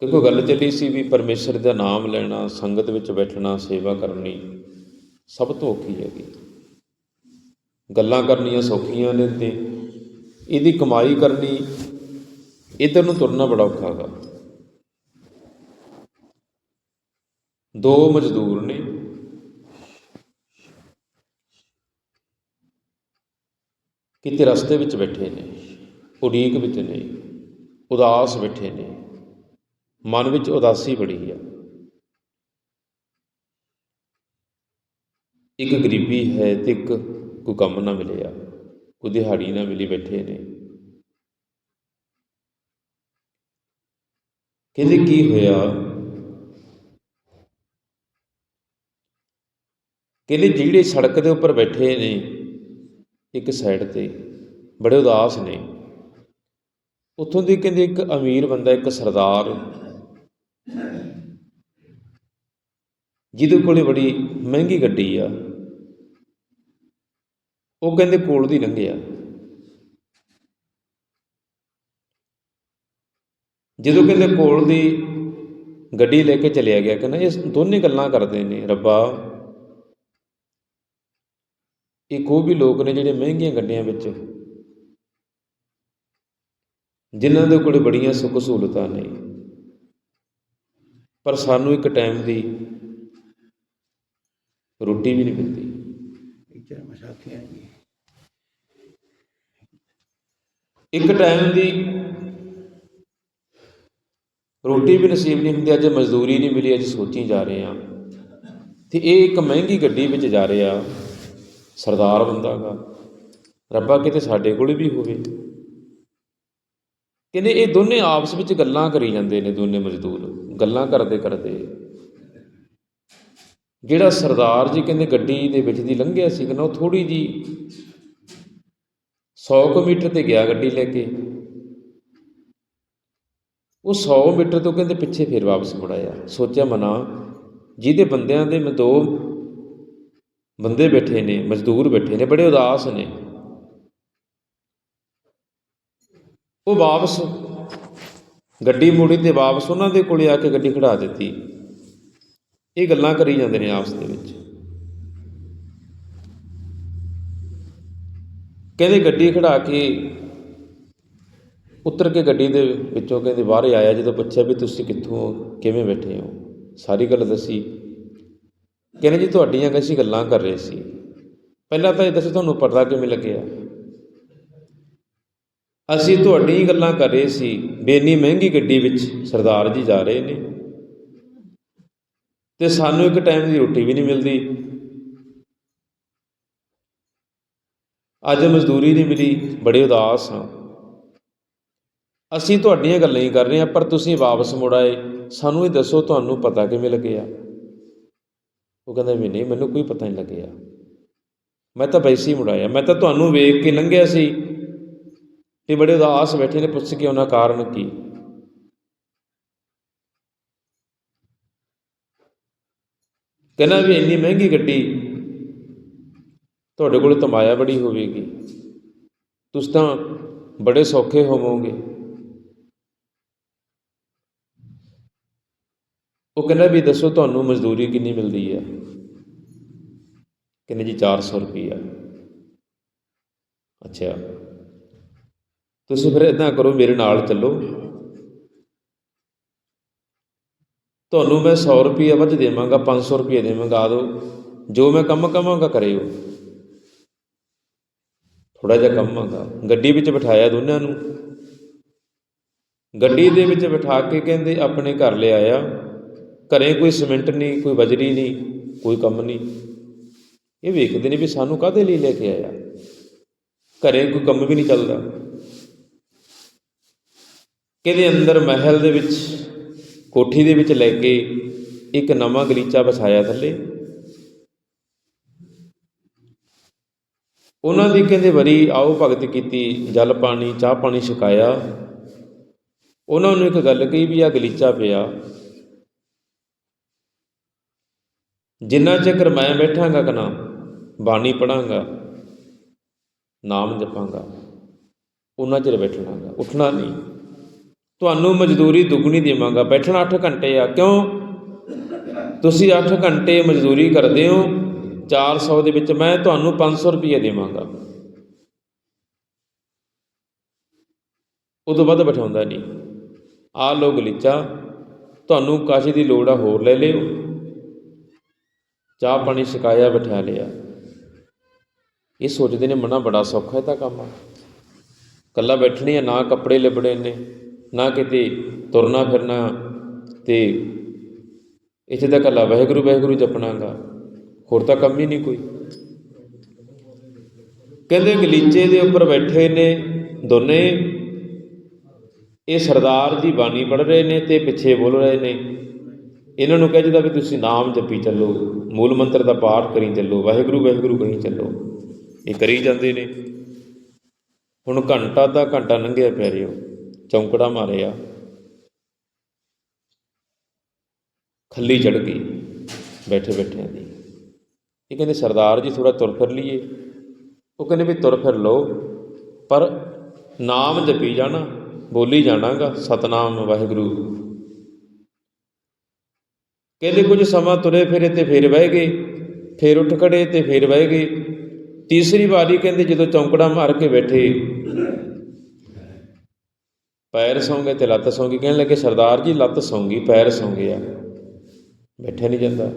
ਕਿ ਕੋਈ ਗੱਲ ਚੱਲੀ ਸੀ ਵੀ ਪਰਮੇਸ਼ਰ ਦਾ ਨਾਮ ਲੈਣਾ, ਸੰਗਤ ਵਿੱਚ ਬੈਠਣਾ, ਸੇਵਾ ਕਰਨੀ ਸਭ ਤੋਂ ਔਖੀ ਹੈਗੀ। ਗੱਲਾਂ ਕਰਨੀਆਂ ਸੌਖੀਆਂ ਨੇ ਤੇ ਇਹਦੀ ਕਮਾਈ ਕਰਨੀ ਇਧਰ ਨੂੰ ਤੁਰਨਾ ਬੜਾ ਔਖਾ ਹੈਗਾ। ਦੋ ਮਜ਼ਦੂਰ ਨੇ। ਕਿਤੇ ਰਸਤੇ ਵਿੱਚ ਬੈਠੇ ਨੇ, ਉਡੀਕ ਵਿੱਚ ਨੇ, ਉਦਾਸ ਬੈਠੇ ਨੇ। ਮਨ ਵਿੱਚ ਉਦਾਸੀ ਬੜੀ ਆ ਇੱਕ ਗਰੀਬੀ ਹੈ ਤੇ ਇੱਕ ਕੋਈ ਕੰਮ ਨਾ ਮਿਲਿਆ ਕੋਈ ਦਿਹਾੜੀ ਨਾ ਮਿਲੀ ਬੈਠੇ ਨੇ। ਕਹਿੰਦੇ ਕੀ ਹੋਇਆ? ਕਹਿੰਦੇ ਜਿਹੜੇ ਸੜਕ ਦੇ ਉੱਪਰ ਬੈਠੇ ਨੇ, ਇੱਕ ਸਾਈਡ ਤੇ, ਬੜੇ ਉਦਾਸ ਨੇ। ਉੱਥੋਂ ਦੀ ਕਹਿੰਦੇ ਇੱਕ ਅਮੀਰ ਬੰਦਾ, ਇੱਕ ਸਰਦਾਰ ਜਿਹਦੇ ਕੋਲੇ ਬੜੀ ਮਹਿੰਗੀ ਗੱਡੀ ਆ, ਉਹ ਕਹਿੰਦੇ ਕੋਲ ਦੀ ਲੰਘਿਆ ਜਦੋਂ ਕਹਿੰਦੇ ਕੋਲ ਦੀ ਗੱਡੀ ਲੈ ਕੇ ਚਲਿਆ ਗਿਆ, ਕਹਿੰਦਾ ਇਹ ਦੋਨੇ ਗੱਲਾਂ ਕਰਦੇ ਨੇ, ਰੱਬਾ। ਇੱਕ ਉਹ ਵੀ ਲੋਕ ਨੇ ਜਿਹੜੇ ਮਹਿੰਗੀਆਂ ਗੱਡੀਆਂ ਵਿੱਚ, ਜਿਨ੍ਹਾਂ ਦੇ ਕੋਲ ਬੜੀਆਂ ਸੁੱਖ ਸਹੂਲਤਾਂ ਨੇ। ਪਰ ਸਾਨੂੰ ਇੱਕ ਟਾਈਮ ਦੀ ਰੋਟੀ ਵੀ ਨਹੀਂ ਮਿਲਦੀ। ਟੀਚਰ ਮਸਾਖੀਆਂ ਜੀ ਇੱਕ ਟਾਈਮ ਦੀ ਰੋਟੀ ਵੀ ਨਸੀਬ ਨਹੀਂ ਹੁੰਦੀ ਅੱਜ ਮਜ਼ਦੂਰੀ ਨਹੀਂ ਮਿਲੀ ਅੱਜ ਸੋਚੀ ਜਾ ਰਹੇ ਆ ਤੇ ਇਹ ਇੱਕ ਮਹਿੰਗੀ ਗੱਡੀ ਵਿੱਚ ਜਾ ਰਿਹਾ ਸਰਦਾਰ ਬੰਦਾ ਗਾ। ਰੱਬਾ ਕਿਤੇ ਸਾਡੇ ਕੋਲ ਵੀ ਹੋਵੇ। ਕਹਿੰਦੇ ਇਹ ਦੋਨੇ ਆਪਸ ਵਿੱਚ ਗੱਲਾਂ ਕਰੀ ਜਾਂਦੇ ਨੇ ਦੋਨੇ ਮਜ਼ਦੂਰ। ਗੱਲਾਂ ਕਰਦੇ ਕਰਦੇ ਜਿਹੜਾ ਸਰਦਾਰ ਜੀ ਕਹਿੰਦੇ ਗੱਡੀ ਦੇ ਵਿੱਚ ਦੀ ਲੰਘਿਆ ਸੀ ਕਹਿੰਦਾ ਉਹ ਥੋੜੀ ਜੀ 100 ਕੁ ਮੀਟਰ ਤੇ ਗਿਆ ਗੱਡੀ ਲੈ ਕੇ। ਉਹ 100 ਮੀਟਰ ਤੋਂ ਕਹਿੰਦੇ ਪਿੱਛੇ ਫਿਰ ਵਾਪਸ ਮੁੜ ਆਇਆ ਸੋਚਿਆ ਮਨਾ, ਜਿਹਦੇ ਬੰਦਿਆਂ ਦੇ ਮੈਂ ਦੋ ਬੰਦੇ ਬੈਠੇ ਨੇ, ਮਜ਼ਦੂਰ ਬੈਠੇ ਨੇ, ਬੜੇ ਉਦਾਸ ਨੇ। ਉਹ ਵਾਪਸ ਗੱਡੀ ਮੋੜੀ ਤੇ ਵਾਪਸ ਉਹਨਾਂ ਦੇ ਕੋਲੇ ਆ ਕੇ ਗੱਡੀ ਖੜਾ ਦਿੱਤੀ। ਇਹ ਗੱਲਾਂ ਕਰੀ ਜਾਂਦੇ ਨੇ ਆਪਸ ਦੇ ਵਿੱਚ। ਕਹਿੰਦੇ ਗੱਡੀ ਖੜਾ ਕੇ ਉਤਰ ਕੇ ਗੱਡੀ ਦੇ ਵਿੱਚੋਂ ਕਹਿੰਦੇ ਬਾਹਰ ਆਇਆ ਜਦੋਂ ਪੁੱਛਿਆ ਵੀ ਤੁਸੀਂ ਕਿੱਥੋਂ, ਕਿਵੇਂ ਬੈਠੇ ਹੋ? ਸਾਰੀ ਗੱਲ ਦੱਸੀ। ਕਹਿੰਦੇ ਜੀ ਤੁਹਾਡੀਆਂ ਅਸੀਂ ਗੱਲਾਂ ਕਰ ਰਹੇ ਸੀ। ਪਹਿਲਾਂ ਤਾਂ ਇਹ ਦੱਸੋ ਤੁਹਾਨੂੰ ਪਤਾ ਕਿਵੇਂ ਲੱਗਿਆ। ਅਸੀਂ ਤੁਹਾਡੀ ਗੱਲਾਂ ਕਰ ਰਹੇ ਸੀ। ਵੀ ਇੰਨੀ ਮਹਿੰਗੀ ਗੱਡੀ ਵਿੱਚ ਸਰਦਾਰ ਜੀ ਜਾ ਰਹੇ ਨੇ। ਤੇ ਸਾਨੂੰ ਇੱਕ ਟਾਈਮ ਦੀ ਰੋਟੀ ਵੀ ਨਹੀਂ ਮਿਲਦੀ। ਅੱਜ ਮਜ਼ਦੂਰੀ ਨਹੀਂ ਮਿਲੀ, ਬੜੇ ਉਦਾਸ ਹਾਂ। ਅਸੀਂ ਤੁਹਾਡੀਆਂ ਗੱਲਾਂ ਹੀ ਕਰ ਰਹੇ ਹਾਂ, ਪਰ ਤੁਸੀਂ ਵਾਪਸ ਮੁੜ ਆਏ। ਸਾਨੂੰ ਇਹ ਦੱਸੋ, ਤੁਹਾਨੂੰ ਪਤਾ ਕਿਵੇਂ ਲੱਗਿਆ? ਉਹ ਕਹਿੰਦਾ, ਵੀ ਨਹੀਂ, ਮੈਨੂੰ ਕੋਈ ਪਤਾ ਨਹੀਂ ਲੱਗਿਆ। ਮੈਂ ਤਾਂ ਵੈਸੇ ਹੀ ਮੁੜਾਇਆ ਮੈਂ ਤਾਂ ਤੁਹਾਨੂੰ ਵੇਖ ਕੇ ਲੰਘਿਆ ਸੀ। ਤੇ ਬੜੇ ਉਦਾਸ ਬੈਠੇ ਨੇ, ਪੁੱਛ ਕੇ ਉਹਨਾਂ ਕਾਰਨ ਕੀ? ਕਹਿੰਦਾ ਵੀ ਇੰਨੀ ਮਹਿੰਗੀ ਗੱਡੀ ਤੁਹਾਡੇ ਕੋਲ ਤਮਾਇਆ ਬੜੀ ਹੋਵੇਗੀ। ਤੁਸੀਂ ਤਾਂ ਬੜੇ ਸੌਖੇ ਹੋਵੋਗੇ। ਉਹ ਕਹਿੰਦਾ ਵੀ ਦੱਸੋ ਤੁਹਾਨੂੰ ਮਜ਼ਦੂਰੀ ਕਿੰਨੀ ਮਿਲਦੀ ਹੈ ਕਹਿੰਦੇ ਜੀ 400 ਰੁਪਈਆ। ਅੱਛਾ। ਤੁਸੀਂ ਫਿਰ ਇਦਾਂ ਕਰੋ, ਮੇਰੇ ਨਾਲ ਚੱਲੋ। ਤੁਹਾਨੂੰ ਮੈਂ 100 ਰੁਪਈਆ ਵੱਧ ਦੇਵਾਂਗਾ 500 ਰੁਪਈਆ ਦੇਵਾਂਗਾ ਆ ਦਿਓ ਜੋ ਮੈਂ ਕੰਮ ਕਵਾਂਗਾ ਕਰਿਓ। ਥੋੜਾ ਜਿਹਾ ਕੰਮ ਆਗਾ ਗੱਡੀ ਵਿੱਚ ਬਿਠਾਇਆ ਦੋਨਾਂ ਨੂੰ। ਗੱਡੀ ਦੇ ਵਿੱਚ ਬਿਠਾ ਕੇ ਕਹਿੰਦੇ, ਆਪਣੇ ਘਰ ਲਿਆਇਆ ਘਰੇ ਕੋਈ ਸਿਮੈਂਟ ਨਹੀਂ, ਕੋਈ ਬਜਰੀ ਨਹੀਂ, ਕੋਈ ਕੰਮ ਨਹੀਂ। ਇਹ ਵੇਖਦੇ ਨੇ ਵੀ ਸਾਨੂੰ ਕਾਹਦੇ ਲਈ ਲੈ ਕੇ ਆਇਆ? ਘਰੇ ਕੋਈ ਕੰਮ ਵੀ ਨਹੀਂ ਚੱਲਦਾ। ਕਿਹਦੇ ਅੰਦਰ ਮਹਿਲ ਦੇ ਵਿੱਚ ਕੋਠੀ ਦੇ ਵਿੱਚ ਲੈ ਕੇ ਇੱਕ ਨਵਾਂ ਗਲੀਚਾ ਵਸਾਇਆ ਥੱਲੇ। ਉਹਨਾਂ ਦੀ ਕਹਿੰਦੇ ਵਰੀ, ਆਓ ਭਗਤ ਕੀਤੀ, ਜਲ ਪਾਣੀ, ਚਾਹ ਪਾਣੀ ਛਕਾਇਆ। ਉਹਨਾਂ ਨੂੰ ਇੱਕ ਗੱਲ ਕਹੀ ਵੀ ਆ ਗਲੀਚਾ ਪਿਆ। ਜਿੰਨਾ ਚਿਰ ਮੈਂ ਬੈਠਾਂਗਾ ਕਨਾ, ਬਾਣੀ ਪੜਾਂਗਾ ਨਾਮ ਜਪਾਂਗਾ ਉਹਨਾਂ ਚਿਰ ਬੈਠਣਾਗਾ ਉੱਠਣਾ ਨਹੀਂ। ਤੁਹਾਨੂੰ ਮਜ਼ਦੂਰੀ ਦੁੱਗਣੀ ਦੇਵਾਂਗਾ। ਬੈਠਣਾ 8 ਘੰਟੇ ਆ। ਕਿਉਂ? ਤੁਸੀਂ 8 ਘੰਟੇ ਮਜ਼ਦੂਰੀ ਕਰਦੇ ਹੋ। 400 ਦੇ ਵਿੱਚ ਮੈਂ ਤੁਹਾਨੂੰ 500 ਰੁਪਏ ਦੇਵਾਂਗਾ। ਉਦੋਂ ਵੱਧ ਬਿਠਾਉਂਦਾ ਨਹੀਂ। ਆ ਲੋ ਗਲੀਚਾ। ਤੁਹਾਨੂੰ ਕਾਸ਼ੀ ਦੀ ਲੋੜ ਆ, ਹੋਰ ਲੈ ਲਿਓ। ਚਾਹ ਪਾਣੀ ਛਕਾਇਆ, ਬਿਠਾ ਲਿਆ। ਇਹ ਸੋਚਦੇ ਨੇ ਮਨਾ ਬੜਾ ਸੌਖਾ ਹੈ ਤਾਂ ਕੰਮ ਆ। ਕੱਲਾ ਬੈਠਣੀ ਆ, ਨਾ ਕੱਪੜੇ ਲਿਬੜੇ ਨੇ। ਨਾ ਕਿਤੇ ਤੁਰਨਾ ਫਿਰਨਾ ਤੇ ਇੱਥੇ ਤਾਂ ਕੱਲਾ ਵਾਹਿਗੁਰੂ ਵਾਹਿਗੁਰੂ ਜਪਣਾਗਾ। ਹੋਰ ਤਾਂ ਕੰਮ ਹੀ ਨਹੀਂ ਕੋਈ। ਕਹਿੰਦੇ ਗਲੀਚੇ ਦੇ ਉੱਪਰ ਬੈਠੇ ਨੇ ਦੋਨੇ। ਇਹ ਸਰਦਾਰ ਜੀ ਬਾਣੀ ਪੜ੍ਹ ਰਹੇ ਨੇ ਤੇ ਪਿੱਛੇ ਬੋਲ ਰਹੇ ਨੇ। ਇਹਨਾਂ ਨੂੰ ਕਹਿ ਕਹਿੰਦਾ ਵੀ ਤੁਸੀਂ ਨਾਮ ਜਪੀ ਚੱਲੋ, ਮੂਲ ਮੰਤਰ ਦਾ ਪਾਠ ਕਰੀ ਚੱਲੋ, ਵਾਹਿਗੁਰੂ ਵਾਹਿਗੁਰੂ ਕਰੀ ਚੱਲੋ। ਇਹ ਕਰੀ ਜਾਂਦੇ ਨੇ। ਹੁਣ ਘੰਟਾ ਦਾ ਘੰਟਾ ਲੰਘਿਆ ਪਿਆਰਿਓ ਚੌਂਕੜਾ ਮਾਰਿਆ। ਖੱਲੀ ਚੜ ਗਈ ਬੈਠੇ ਬੈਠਿਆਂ ਦੀ। ਇਹ ਕਹਿੰਦੇ, ਸਰਦਾਰ ਜੀ ਥੋੜਾ ਤੁਰ ਫਿਰ ਲਈਏ। ਉਹ ਕਹਿੰਦੇ ਵੀ, ਤੁਰ ਫਿਰ ਲਓ, ਪਰ ਨਾਮ ਜਪੀ ਜਾਣਾ, ਬੋਲੀ ਜਾਣਾਗਾ, ਸਤਨਾਮ ਵਾਹਿਗੁਰੂ। ਕਹਿੰਦੇ, ਕੁਝ ਸਮਾਂ ਤੁਰੇ ਫਿਰੇ ਤੇ ਫਿਰ ਬਹਿ ਗਏ, ਫਿਰ ਉੱਠ ਖੜੇ ਤੇ ਫਿਰ ਬਹਿ ਗਏ। ਤੀਸਰੀ ਵਾਰੀ ਕਹਿੰਦੇ, ਜਦੋਂ ਚੌਂਕੜਾ ਮਾਰ ਕੇ ਬੈਠੇ ਪੈਰ ਸੌਂਗੇ ਤੇ ਲੱਤ ਸੌਂਗੀ। ਕਹਿਣ ਲੱਗੇ, ਸਰਦਾਰ ਜੀ, ਲੱਤ ਸੌਂਗੀ, ਪੈਰ ਸੌਂਗੇ ਆ। ਬੈਠਿਆ ਨਹੀਂ ਜਾਂਦਾ।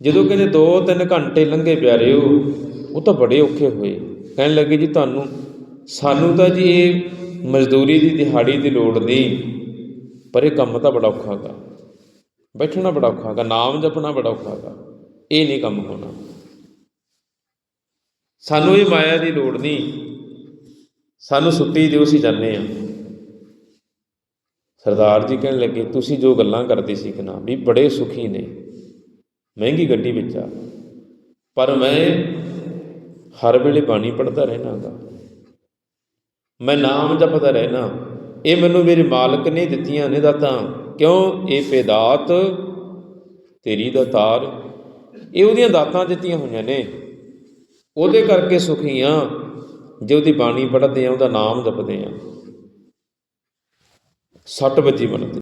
ਜਦੋਂ ਕਹਿੰਦੇ 2-3 ਘੰਟੇ ਲੰਘੇ ਪਿਆਰਿਓ ਉਹ ਤਾਂ ਬੜੇ ਔਖੇ ਹੋਏ। ਕਹਿਣ ਲੱਗੇ, ਜੀ, ਤੁਹਾਨੂੰ, ਸਾਨੂੰ ਤਾਂ ਜੀ ਇਹ ਮਜ਼ਦੂਰੀ ਦੀ ਦਿਹਾੜੀ ਦੀ ਲੋੜ ਨਹੀਂ, ਪਰ ਇਹ ਕੰਮ ਤਾਂ ਬੜਾ ਔਖਾ ਹੈਗਾ। ਬੈਠਣਾ ਬੜਾ ਔਖਾ ਹੈਗਾ, ਨਾਮ ਜਪਣਾ ਬੜਾ ਔਖਾ ਹੈਗਾ। ਇਹ ਨਹੀਂ ਕੰਮ ਹੋਣਾ। ਸਾਨੂੰ ਇਹ ਮਾਇਆ ਦੀ ਲੋੜ ਨਹੀਂ। ਸਾਨੂੰ ਸੁੱਤੀ ਦਿਓ ਅਸੀਂ ਜਾਂਦੇ ਆ ਸਰਦਾਰ ਜੀ ਕਹਿਣ ਲੱਗੇ, ਤੁਸੀਂ ਜੋ ਗੱਲਾਂ ਕਰਦੇ ਸੀ ਕਿ ਨਾ, ਵੀ ਬੜੇ ਸੁਖੀ ਨੇ, ਮਹਿੰਗੀ ਗੱਡੀ ਵਿੱਚ ਆ। ਪਰ ਮੈਂ ਹਰ ਵੇਲੇ ਬਾਣੀ ਪੜ੍ਹਦਾ ਰਹਿਣਾਗਾ ਮੈਂ ਨਾਮ ਜਪਦਾ ਰਹਿਣਾ ਇਹ ਮੈਨੂੰ ਮੇਰੇ ਮਾਲਕ ਨੇ ਦਿੱਤੀਆਂ ਨੇ ਦਾਤਾਂ। ਕਿਉਂ? ਇਹ ਪੈਦਾਤ ਤੇਰੀ ਦਾਤਾਰ ਇਹ ਉਹਦੀਆਂ ਦਾਤਾਂ ਦਿੱਤੀਆਂ ਹੋਈਆਂ ਨੇ। ਉਹਦੇ ਕਰਕੇ ਸੁਖੀ ਆ। ਜੇ ਉਹਦੀ ਬਾਣੀ ਪੜ੍ਹਦੇ ਆ ਉਹਦਾ ਨਾਮ ਜਪਦੇ ਆ। ਸੱਟ ਵੱਜੀ ਬਣਦੀ